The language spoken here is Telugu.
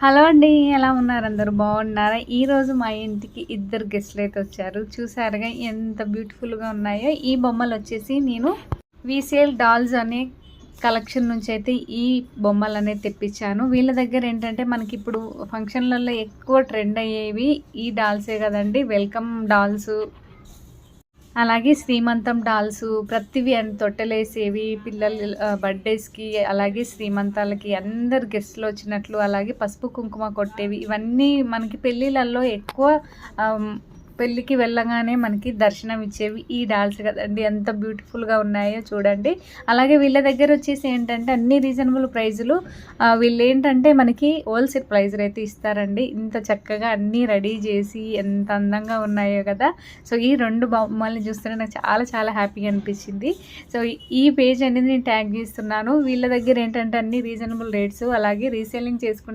హలో అండి ఎలా ఉన్నారు? అందరు బాగున్నారా? ఈరోజు మా ఇంటికి ఇద్దరు గెస్ట్లు అయితే వచ్చారు. చూసారుగా ఎంత బ్యూటిఫుల్గా ఉన్నాయో. ఈ బొమ్మలు వచ్చేసి నేను విసిఎల్ డాల్స్ అనే కలెక్షన్ నుంచి అయితే ఈ బొమ్మలు అనేది తెప్పించాను. వీళ్ళ దగ్గర ఏంటంటే మనకి ఇప్పుడు ఫంక్షన్లలో ఎక్కువ ట్రెండ్ అయ్యేవి ఈ డాల్సే కదండి. వెల్కమ్ డాల్స్ అలాగే శ్రీమంతం డాల్స్ ప్రతివి అని తొట్టెలేసేవి పిల్లలు బర్త్డేస్కి అలాగే శ్రీమంతాలకి అందరు గెస్ట్లు వచ్చినట్లు అలాగే పసుపు కుంకుమ కొట్టేవి. ఇవన్నీ మనకి పెళ్ళిళ్ళల్లో ఎక్కువ పెళ్ళికి వెళ్ళగానే మనకి దర్శనం ఇచ్చేవి ఈ డాల్స్ కదండి. ఎంత బ్యూటిఫుల్గా ఉన్నాయో చూడండి. అలాగే వీళ్ళ దగ్గర వచ్చేసి ఏంటంటే అన్ని రీజనబుల్ ప్రైజులు వీళ్ళు ఏంటంటే మనకి హోల్సేల్ ప్రైజులు అయితే ఇస్తారండి. ఇంత చక్కగా అన్నీ రెడీ చేసి ఎంత అందంగా ఉన్నాయో కదా. సో ఈ రెండు బొమ్మల్ని చూస్తుంటే నాకు చాలా చాలా హ్యాపీగా అనిపించింది. సో ఈ పేజ్ అనేది నేను ట్యాగ్ చేస్తున్నాను. వీళ్ళ దగ్గర ఏంటంటే అన్ని రీజనబుల్ రేట్స్ అలాగే రీసేలింగ్ చేసుకుంటే